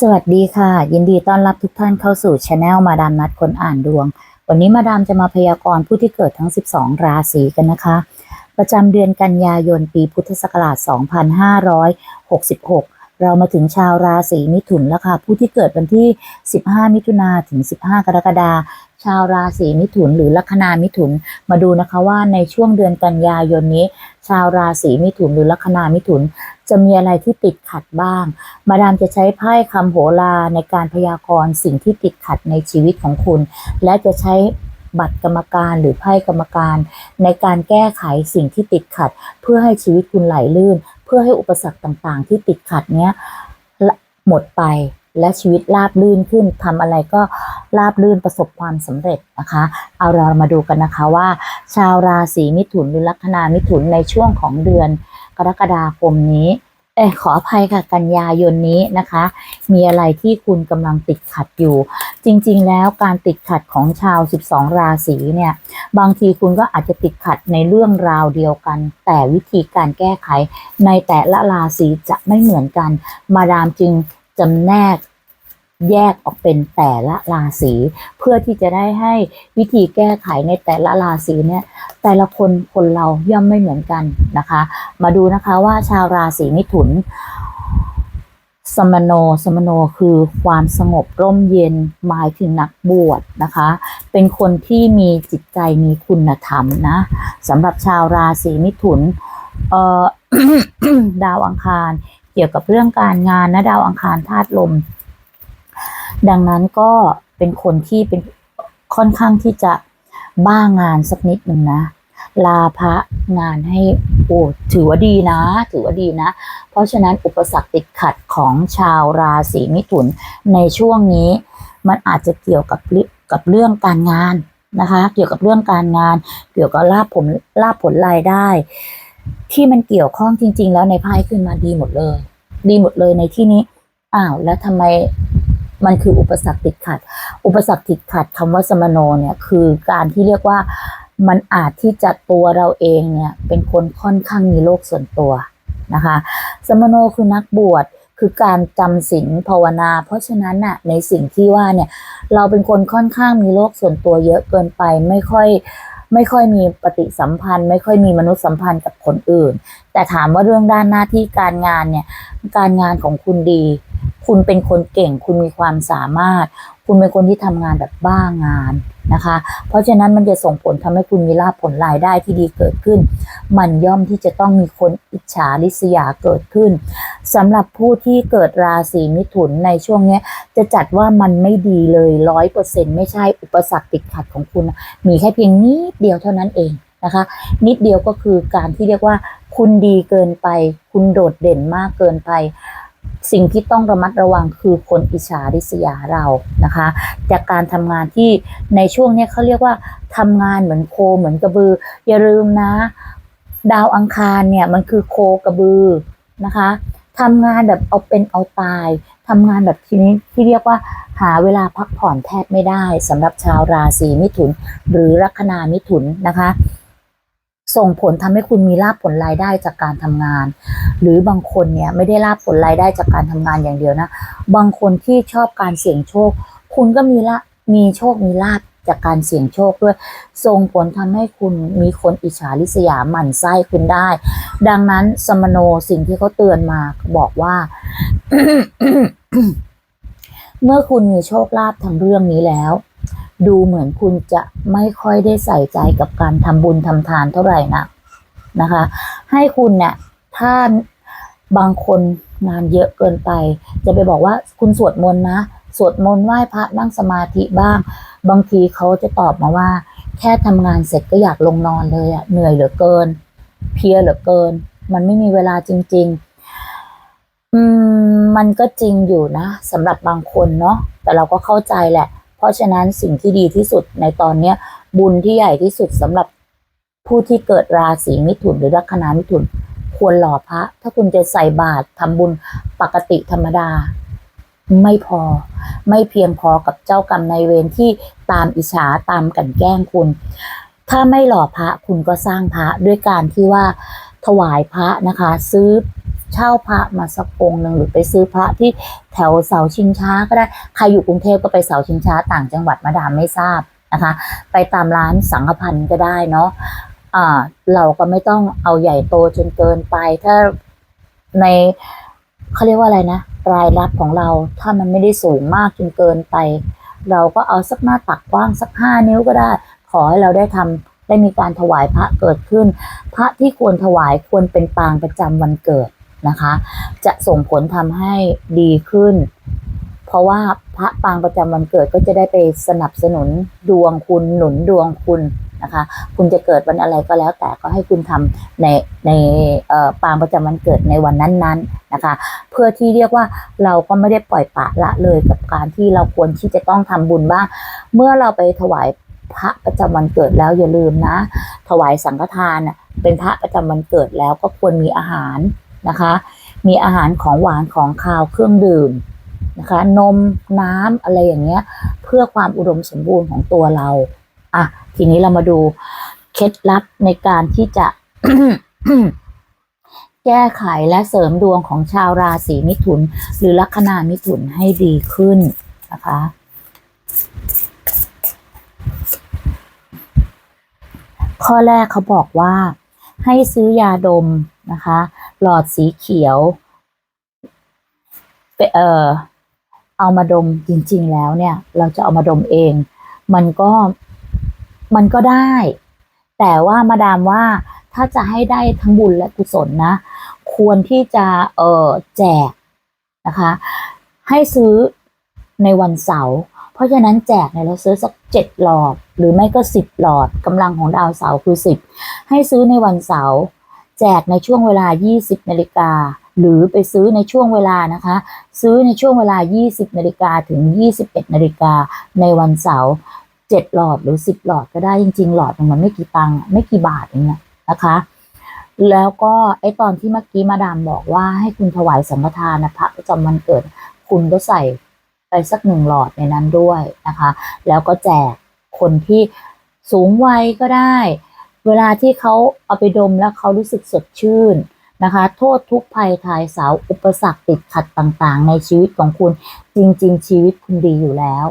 สวัสดีค่ะ ยินดีต้อนรับทุกท่านเข้าสู่ช anel มาดามนัดคนอ่านดวง วันนี้มาดามจะมาพยากรณ์ผู้ที่เกิดทั้ง 12 ราศีกันนะคะ ประจำเดือนกันยายนปีพุทธศักราช 2566 เรามาถึงชาวราศีมิถุนแล้วค่ะ ผู้ที่เกิดวันที่ 15 มิถุนาถึง 15 กรกฎาคมชาวราศีมิถุนหรือลัคนามิถุนมาดูนะคะว่าในช่วงเดือนกันยายนนี้ ชาวราศีมิถุนหรือลัคนามิถุน จะมีอะไรที่ติดขัดบ้าง มาดามจะใช้ไพ่คำโหราในการพยากรณ์สิ่งที่ติดขัดในชีวิตของคุณ และจะใช้บัตรกรรมการหรือไพ่กรรมการ ในการแก้ไขสิ่งที่ติดขัด เพื่อให้ชีวิตคุณไหลลื่น เพื่อให้อุปสรรคต่างๆ ที่ติดขัดเนี้ยหมดไปและชีวิตราบลื่นขึ้นทำอะไรก็ราบลื่นประสบความสำเร็จนะคะ เอาเรามาดูกันนะคะว่า ชาวราศีมิถุนหรือลัคนามิถุนในช่วงของเดือน กรกฎาคมนี้เอ้ยขออภัยค่ะกันยายนนี้นะคะ มีอะไรที่คุณกำลังติดขัดอยู่ จริง ๆ แล้วการติดขัดของชาว 12 ราศีเนี่ย บางทีคุณก็อาจจะติดขัดในเรื่องราวเดียวกัน แต่วิธีการแก้ไขในแต่ละราศีจะไม่เหมือนกัน มาดามจึงจำแนก แยกออกเป็นแต่ละราศีเพื่อที่จะได้ให้วิธีแก้ไขในแต่ละราศีเนี่ยแต่ละคนคนเราย่อมไม่เหมือนกันนะคะ มาดูนะคะว่าชาวราศีมิถุน สมโนสมโนคือความสงบร่มเย็นหมายถึงนักบวชนะคะ เป็นคนที่มีจิตใจมีคุณธรรมนะสำหรับชาวราศีมิถุนเอ่อดาวอังคารเกี่ยวกับเรื่องการงานนะดาวอังคารธาตุลม ดังนั้นก็เป็นคนที่เป็นค่อนข้างที่จะบ้างานสักนิดหนึ่งนะ ลาพระงานให้โอ้ถือว่าดีนะ ถือว่าดีนะ เพราะฉะนั้นอุปสรรคติดขัดของชาวราศีมิถุนในช่วงนี้ มันอาจจะเกี่ยวกับเรื่องกับเรื่องการงานนะคะ เกี่ยวกับเรื่องการงาน เกี่ยวกับลาภผลลาภผลรายได้ ที่มันเกี่ยวข้องจริง ๆ แล้วในไพ่ขึ้นมาดีหมดเลย ดีหมดเลยในที่นี้อ้าวแล้วทำไม มันคืออุปสรรคติดขัด อุปสรรคติดขัดคำว่าสมโนเนี่ยคือการที่เรียกว่ามันอาจที่จะตัวเราเองเนี่ยเป็นคนค่อนข้างมีโลกส่วนตัวนะคะ สมโนคือนักบวชคือการจำศีลภาวนา เพราะฉะนั้นน่ะในสิ่งที่ว่าเนี่ยเราเป็นคนค่อนข้างมีโลกส่วนตัวเยอะเกินไปไม่ค่อยไม่ค่อยมีปฏิสัมพันธ์ ไม่ค่อยมีมนุษยสัมพันธ์กับคนอื่น แต่ถามว่าเรื่องด้านหน้าที่การงานเนี่ยการงานของคุณดี คุณเป็นคนเก่ง คุณมีความสามารถ คุณเป็นคนที่ทำงานแบบบ้างานนะคะ เพราะฉะนั้นมันจะส่งผลทำให้คุณมีลาภผลรายได้ที่ดีเกิดขึ้น มันย่อมที่จะต้องมีคนอิจฉาริษยาเกิดขึ้นสำหรับผู้ที่เกิดราศีมิถุนในช่วงนี้จะจัดว่ามันไม่ดีเลยร้อยเปอร์เซ็นไม่ใช่อุปสรรคติดขัดของคุณ มีแค่เพียงนิดเดียวเท่านั้นเองนะคะ นิดเดียวก็คือการที่เรียกว่า คุณดีเกินไป คุณโดดเด่นมากเกินไป สิ่งที่ต้องระมัดระวังคือคนอิจฉาริษยาเรานะคะ จากการทำงานที่ในช่วงนี้เขาเรียกว่าทำงานเหมือนโคเหมือนกระบือ อย่าลืมนะ ดาวอังคารเนี่ยมันคือโคกระบือนะคะทำงานแบบเอาเป็นเอาตาย ทำงานแบบทีนี้ที่เรียกว่าหาเวลาพักผ่อนแทบไม่ได้สำหรับชาวราศีมิถุน หรือลัคนามิถุนนะคะ ส่งผลทำให้คุณมีลาภผลรายได้จากการทำงาน หรือบางคนเนี่ยไม่ได้ลาภผลรายได้จากการทำงานอย่างเดียวนะ บางคนที่ชอบการเสี่ยงโชค คุณก็มีละมีโชคมีลาภจากการเสี่ยงโชคด้วยส่งผลทำให้คุณมีคนอิจฉาริษยาหมั่นไส้คุณได้ ดังนั้นสมโนสิ่งที่เขาเตือนมาบอกว่า เมื่อคุณมีโชคลาภทางเรื่องนี้แล้ว ดูเหมือนคุณจะไม่ค่อยได้ใส่ใจกับการทำบุญทำทานเท่าไหร่นะนะคะ ให้คุณเนี่ยถ้าบางคนงานเยอะเกินไป จะไปบอกว่าคุณสวดมนต์นะสวดมนต์ไหว้พระนั่งสมาธิบ้าง บางทีเขาจะตอบมาว่า แค่ทำงานเสร็จก็อยากลงนอนเลยอะเหนื่อยเหลือเกิน เพลียเหลือเกิน มันไม่มีเวลาจริง ๆ อืมมันก็จริงอยู่นะสำหรับบางคนเนาะแต่เราก็เข้าใจแหละ เพราะฉะนั้นสิ่งที่ดีที่สุดในตอนเนี้ยบุญที่ใหญ่ที่สุดสำหรับผู้ที่เกิดราศีมิถุนหรือลัคนามิถุน ควรหล่อพระ ถ้าคุณจะใส่บาตรทำบุญปกติธรรมดา ไม่พอ ไม่เพียงพอกับเจ้ากรรมนายเวรที่ตามอิจฉาตามกันแกล้งคุณ ถ้าไม่หล่อพระคุณก็สร้างพระด้วยการที่ว่าถวายพระนะคะ ซื้อ เช่าพระมาสักองค์หนึ่งหรือไปซื้อพระที่แถวเสาชิงช้าก็ได้ใครอยู่กรุงเทพก็ไปเสาชิงช้าต่างจังหวัดมาดามไม่ทราบนะคะ ไปตามร้านสังฆพันธ์ก็ได้เนาะอ่าเราก็ไม่ต้องเอาใหญ่โตจนเกินไป ถ้าในเขาเรียกว่าอะไรนะรายรับของเราถ้ามันไม่ได้สูงมากจนเกินไป เราก็เอาสักหน้าตักกว้างสักห้านิ้วก็ได้ ขอให้เราได้ทำได้มีการถวายพระเกิดขึ้น พระที่ควรถวายควรเป็นปางประจำวันเกิด นะคะ จะส่งผลทำให้ดีขึ้น เพราะว่าพระปางประจำวันเกิดก็จะได้ไปสนับสนุนดวงคุณหนุนดวงคุณนะคะ คุณจะเกิดวันอะไรก็แล้วแต่ก็ให้คุณทำในในปางประจำวันเกิดในวันนั้นๆนะคะ เพื่อที่เรียกว่าเราก็ไม่ได้ปล่อยปะละเลยกับการที่เราควรที่จะต้องทำบุญบ้าง เมื่อเราไปถวายพระประจำวันเกิดแล้วอย่าลืมนะ ถวายสังฆทานเป็นพระประจำวันเกิดแล้วก็ควรมีอาหาร นะคะ มีอาหารของหวานของคาวเครื่องดื่มนะคะ นมน้ำอะไรอย่างเงี้ย เพื่อความอุดมสมบูรณ์ของตัวเรา อะ ทีนี้เรามาดูเคล็ดลับในการที่จะแก้ไขและเสริมดวงของชาวราศีมิถุน หรือลัคนามิถุนให้ดีขึ้นนะคะ ข้อแรกเขาบอกว่าให้ซื้อยาดมนะคะ หลอดสีเขียวเออเอามาดมจริง ๆ แล้วเนี่ย เราจะเอามาดมเอง มันก็มันก็ได้ แต่ว่ามาดามว่าถ้าจะให้ได้ทั้งบุญและกุศลนะ ควรที่จะเออแจกนะคะ ให้ซื้อในวันเสาร์เพราะฉะนั้นแจกเนี่ยเราซื้อสักเจ็ดหลอด หรือไม่ก็สิบหลอดกำลังของดาวเสาร์คือสิบให้ซื้อในวันเสาร์ แจกในช่วงเวลา 20นาฬิกาหรือไปซื้อในช่วงเวลานะคะ ซื้อในช่วงเวลา 20นาฬิกาถึง 21นาฬิกาในวันเสาร์เจ็ดหลอดหรือ 10 หลอดก็ได้จริง ๆ หลอดมันไม่กี่ตังค์ไม่กี่บาทเองนะนะคะ แล้วก็ไอตอนที่เมื่อกี้มาดามบอกว่าให้คุณถวายสังฆทานนะพระประจำวันเกิด คุณก็ใส่ไปสักหนึ่งหลอดในนั้นด้วยนะคะ แล้วก็แจกคนที่สูงวัยก็ได้ เวลาที่เขาเอาไปดมแล้วเขารู้สึกสดชื่นนะคะ โทษทุกภัยทายเสาวอุปสรรคติดขัดต่างๆ ในชีวิตของคุณจริง ๆ ชีวิตคุณดีอยู่แล้ว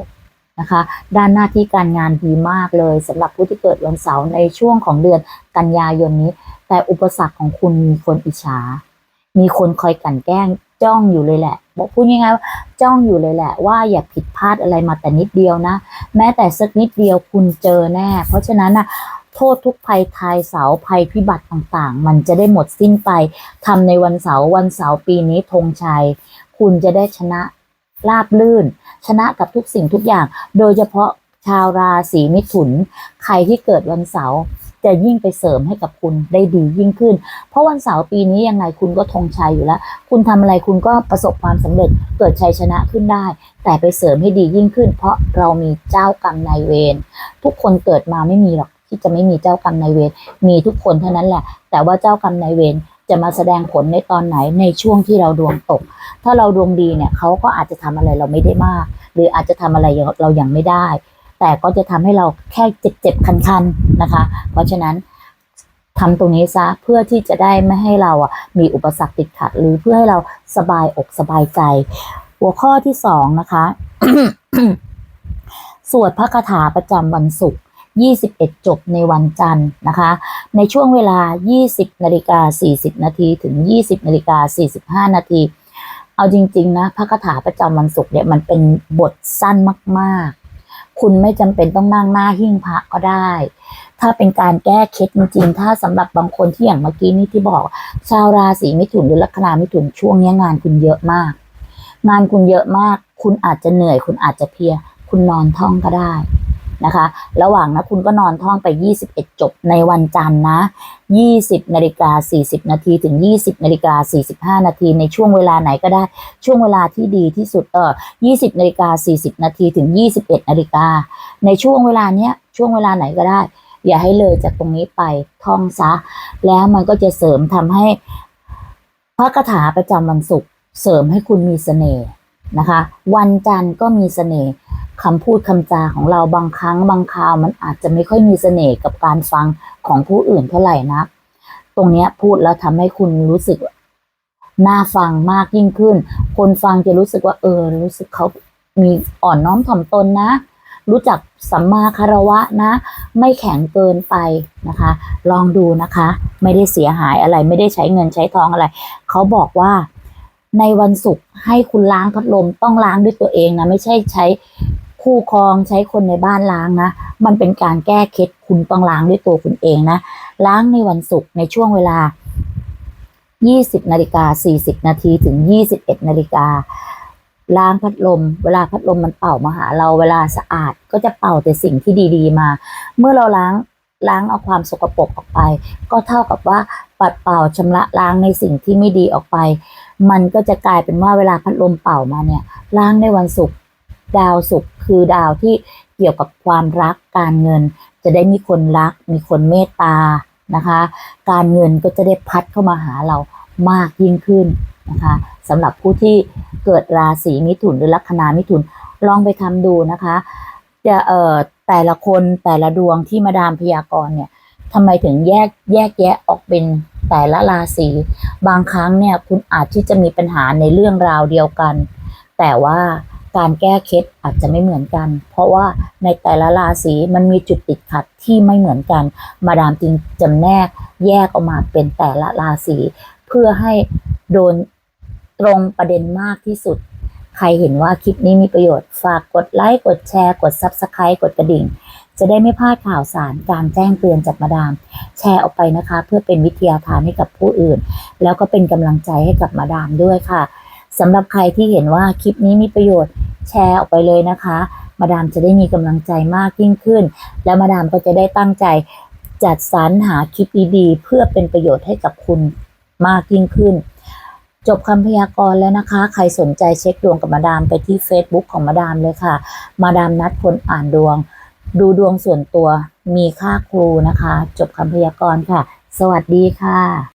นะคะ ด้านหน้าที่การงานดีมากเลยสำหรับผู้ที่เกิดวันเสาร์ในช่วงของเดือนกันยายนนี้ แต่อุปสรรคของคุณมีคนอิจฉา มีคนคอยกั่นแกล้งจ้องอยู่เลยแหละบอกพูดง่ายๆว่าจ้องอยู่เลยแหละ ว่าอย่าผิดพลาดอะไรมาแต่นิดเดียวนะ แม้แต่สักนิดเดียวคุณเจอแน่ เพราะฉะนั้นนะ โทษทุกภัยทายเสาภัยพิบัติต่างๆ มันจะได้หมดสิ้นไปทำในวันเสาร์วันเสาร์ปีนี้ธงชัย คุณจะได้ชนะราบลื่น ชนะกับทุกสิ่งทุกอย่าง โดยเฉพาะชาวราศีมิถุน ใครที่เกิดวันเสาร์จะยิ่งไปเสริมให้กับคุณได้ดียิ่งขึ้น เพราะวันเสาร์ปีนี้ยังไงคุณก็ธงชัยอยู่แล้ว คุณทำอะไรคุณก็ประสบความสำเร็จเกิดชัยชนะขึ้นได้ แต่ไปเสริมให้ดียิ่งขึ้น เพราะเรามีเจ้ากรรมนายเวรทุกคนเกิดมาไม่มีหรอก ที่จะไม่มีเจ้ากรรมนายเวรมีทุกคนเท่านั้นแหละ แต่ว่าเจ้ากรรมนายเวรจะมาแสดงผลในตอนไหนในช่วงที่เราดวงตก ถ้าเราดวงดีเนี่ยเขาก็อาจจะทำอะไรเราไม่ได้มาก หรืออาจจะทำอะไรเรายังไม่ได้ แต่ก็จะทำให้เราแค่เจ็บเจ็บๆคันๆนะคะ เพราะฉะนั้นทำตรงนี้ซะเพื่อที่จะได้ไม่ให้เราอะมีอุปสรรคติดขัด หรือเพื่อให้เราสบายอกสบายใจ หัวข้อที่สองนะคะ สวดพระคาถาประจำวันศุกร์ 21 จบในวันจันทร์นะคะ ในช่วงเวลา 20นาฬิกา40 นาทีถึง 20นาฬิกา45 นาที เอาจริง ๆ นะ พระคาถาประจำวันศุกร์เนี่ยมันเป็นบทสั้นมากๆ คุณไม่จำเป็นต้องนั่งหน้าหิ้งพระก็ได้ ถ้าเป็นการแก้เคล็ดจริงๆ ถ้าสำหรับบางคนที่อย่างเมื่อกี้นี่ที่บอก ชาวราศีมิถุนหรือลัคนามิถุนช่วงนี้งานคุณเยอะมาก งานคุณเยอะมาก คุณอาจจะเหนื่อย คุณอาจจะเพลีย คุณนอนท่องก็ได้ นะคะ ระหว่างนะคุณก็นอนท่องไป 21 จบในวันจันทร์นะ 20นาฬิกา40 นาทีถึง 20นาฬิกา45 นาทีในช่วงเวลาไหนก็ได้ช่วงเวลาที่ดีที่สุดเออ20นาฬิกา40 นาทีถึง 21นาฬิกาในช่วงเวลาเนี้ยช่วงเวลาไหนก็ได้ อย่าให้เลยจากตรงนี้ไปท่องซะ แล้วมันก็จะเสริมทำให้พระคาถาประจำวันศุกร์เสริมให้คุณมีเสน่ห์นะคะ วันจันทร์ก็มีเสน่ห์ คำพูดคำจาของเราบางครั้งบางคราวมันอาจจะไม่ค่อยมีเสน่ห์กับการฟังของผู้อื่นเท่าไหร่นะ ตรงนี้พูดแล้วทำให้คุณรู้สึกน่าฟังมากยิ่งขึ้น คนฟังจะรู้สึกว่าเออ รู้สึกเขามีอ่อนน้อมถ่อมตนนะ รู้จักสัมมาคารวะนะ ไม่แข็งเกินไปนะคะ ลองดูนะคะ ไม่ได้เสียหายอะไรไม่ได้ใช้เงินใช้ทองอะไร เขาบอกว่าในวันศุกร์ให้คุณล้างพัดลมต้องล้างด้วยตัวเองนะ ไม่ใช่ใช้ คู่ครองใช้คนในบ้านล้างนะ มันเป็นการแก้เคล็ดคุณต้องล้างด้วยตัวคุณเองนะ ล้างในวันศุกร์ในช่วงเวลา 20นาฬิกา40 นาทีถึง 21นาฬิกาล้างพัดลม เวลาพัดลมมันเป่ามาหาเราเวลาสะอาดก็จะเป่าแต่สิ่งที่ดี ๆ มา เมื่อเราล้างล้างเอาความสกปรกออกไป ก็เท่ากับว่าปัดเป่าชำระล้างในสิ่งที่ไม่ดีออกไป มันก็จะกลายเป็นว่าเวลาพัดลมเป่ามาเนี่ย ล้างในวันศุกร์ ดาวศุกร์คือดาวที่เกี่ยวกับความรักการเงิน จะได้มีคนรัก มีคนเมตตานะคะ การเงินก็จะได้พัดเข้ามาหาเรามากยิ่งขึ้นนะคะสำหรับผู้ที่เกิดราศีมิถุนหรือลัคนามิถุนลองไปทำดูนะคะจะเอ่อแต่ละคนแต่ละดวงที่มาดามพยากรณ์เนี่ยทำไมถึงแยกแยกแยะออกเป็นแต่ละราศีบางครั้งเนี่ยคุณอาจที่จะมีปัญหาในเรื่องราวเดียวกัน แต่ว่า การแก้เคล็ดอาจจะไม่เหมือนกัน เพราะว่าในแต่ละราศีมันมีจุดติดขัดที่ไม่เหมือนกัน มาดามจึงจำแนกแยกออกมาเป็นแต่ละราศีเพื่อให้โดนตรงประเด็นมากที่สุด ใครเห็นว่าคลิปนี้มีประโยชน์ฝากกดไลค์กดแชร์ กด Subscribe กดกระดิ่ง จะได้ไม่พลาดข่าวสารการแจ้งเตือนจากมาดาม แชร์ออกไปนะคะ เพื่อเป็นวิทยาทานให้กับผู้อื่น แล้วก็เป็นกำลังใจให้กับมาดามด้วยค่ะ สำหรับใครที่เห็นว่าคลิปนี้มีประโยชน์แชร์ออกไปเลยนะคะ มาดามจะได้มีกำลังใจมากยิ่งขึ้น แล้วมาดามก็จะได้ตั้งใจจัดสรรหาคลิปดีๆ เพื่อเป็นประโยชน์ให้กับคุณมากยิ่งขึ้น จบคำพยากรณ์แล้วนะคะ ใครสนใจเช็คดวงกับมาดามไปที่ Facebook ของมาดามเลยค่ะ มาดามนัดคนอ่านดวง ดูดวงส่วนตัวมีค่าครูนะคะ จบคำพยากรณ์ค่ะ สวัสดีค่ะ